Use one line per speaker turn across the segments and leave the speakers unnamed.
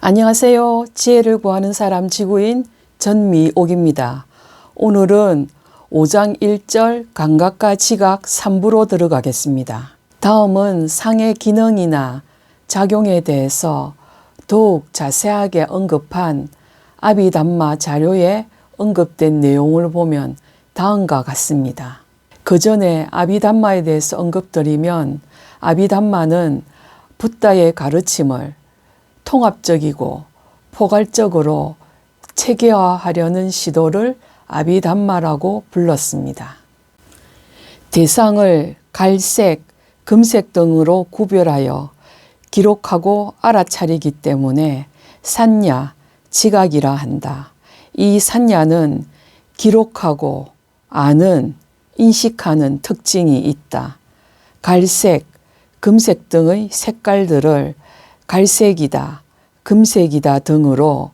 안녕하세요. 지혜를 구하는 사람 지구인 전미옥입니다. 오늘은 5장 1절 감각과 지각 3부로 들어가겠습니다. 다음은 상의 기능이나 작용에 대해서 더욱 자세하게 언급한 아비담마 자료에 언급된 내용을 보면 다음과 같습니다. 그 전에 아비담마에 대해서 언급드리면 아비담마는 붓다의 가르침을 통합적이고 포괄적으로 체계화하려는 시도를 아비담마라고 불렀습니다. 대상을 갈색, 금색 등으로 구별하여 기록하고 알아차리기 때문에 산야, 지각이라 한다. 이 산야는 기록하고 아는, 인식하는 특징이 있다. 갈색, 금색 등의 색깔들을 갈색이다, 금색이다 등으로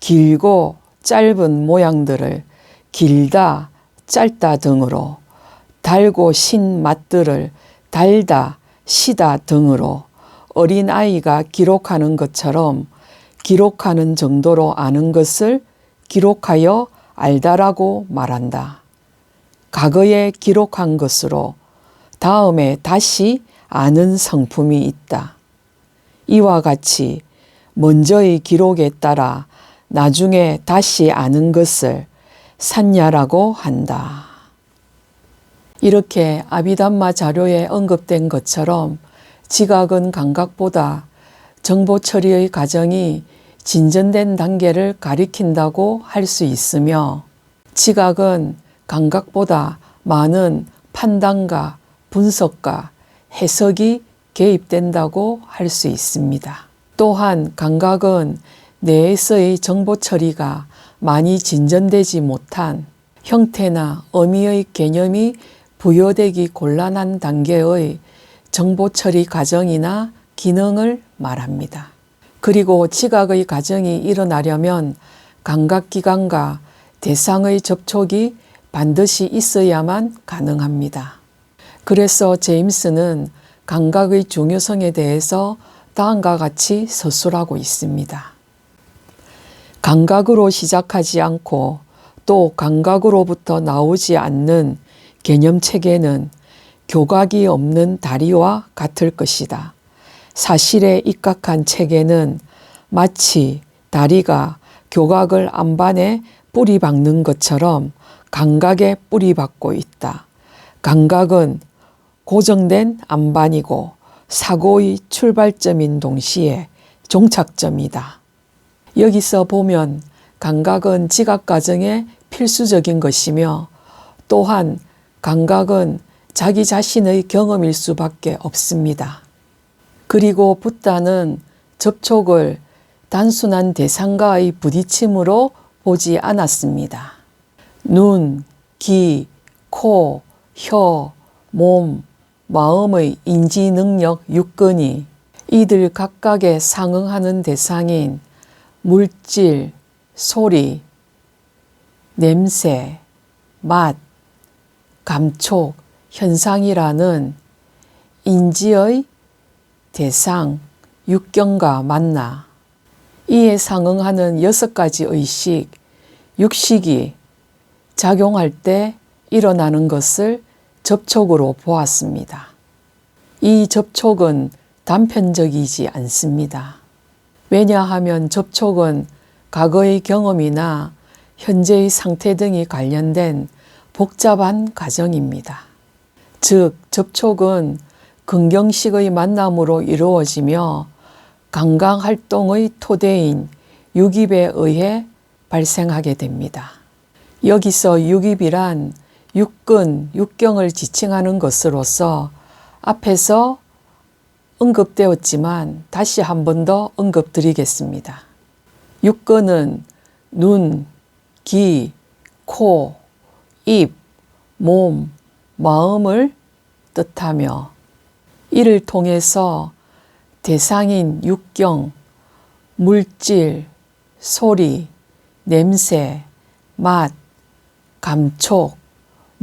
길고 짧은 모양들을 길다, 짧다 등으로 달고 신 맛들을 달다, 시다 등으로 어린 아이가 기록하는 것처럼 기록하는 정도로 아는 것을 기록하여 알다라고 말한다. 과거에 기록한 것으로 다음에 다시 아는 성품이 있다. 이와 같이 먼저의 기록에 따라 나중에 다시 아는 것을 산야라고 한다. 이렇게 아비담마 자료에 언급된 것처럼 지각은 감각보다 정보 처리의 과정이 진전된 단계를 가리킨다고 할 수 있으며 지각은 감각보다 많은 판단과 분석과 해석이 개입된다고 할 수 있습니다. 또한 감각은 뇌에서의 정보 처리가 많이 진전되지 못한 형태나 의미의 개념이 부여되기 곤란한 단계의 정보 처리 과정이나 기능을 말합니다. 그리고 지각의 과정이 일어나려면 감각기관과 대상의 접촉이 반드시 있어야만 가능합니다. 그래서 제임스는 감각의 중요성에 대해서 다음과 같이 서술하고 있습니다. 감각으로 시작하지 않고 또 감각으로부터 나오지 않는 개념 체계는 교각이 없는 다리와 같을 것이다. 사실에 입각한 체계는 마치 다리가 교각을 안반에 뿌리 박는 것처럼 감각에 뿌리 박고 있다. 감각은 고정된 안반이고 사고의 출발점인 동시에 종착점이다. 여기서 보면 감각은 지각 과정의 필수적인 것이며 또한 감각은 자기 자신의 경험일 수밖에 없습니다. 그리고 붓다는 접촉을 단순한 대상과의 부딪힘으로 보지 않았습니다. 눈, 귀, 코, 혀, 몸, 마음의 인지 능력 육근이 이들 각각에 상응하는 대상인 물질, 소리, 냄새, 맛, 감촉, 현상이라는 인지의 대상, 육경과 만나 이에 상응하는 여섯 가지 의식, 육식이 작용할 때 일어나는 것을 접촉으로 보았습니다. 이 접촉은 단편적이지 않습니다. 왜냐하면 접촉은 과거의 경험이나 현재의 상태 등이 관련된 복잡한 과정입니다. 즉, 접촉은 긍정식의 만남으로 이루어지며 강강 활동의 토대인 유깁에 의해 발생하게 됩니다. 여기서 유깁이란 육근, 육경을 지칭하는 것으로서 앞에서 언급되었지만 다시 한 번 더 언급드리겠습니다. 육근은 눈, 귀, 코, 입, 몸, 마음을 뜻하며 이를 통해서 대상인 육경, 물질, 소리, 냄새, 맛, 감촉,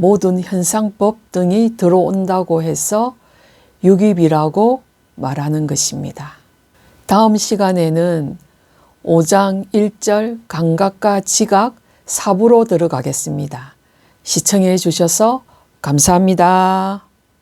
모든 현상법 등이 들어온다고 해서 유깁이라고 말하는 것입니다. 다음 시간에는 5장 1절 감각과 지각 4부로 들어가겠습니다. 시청해 주셔서 감사합니다.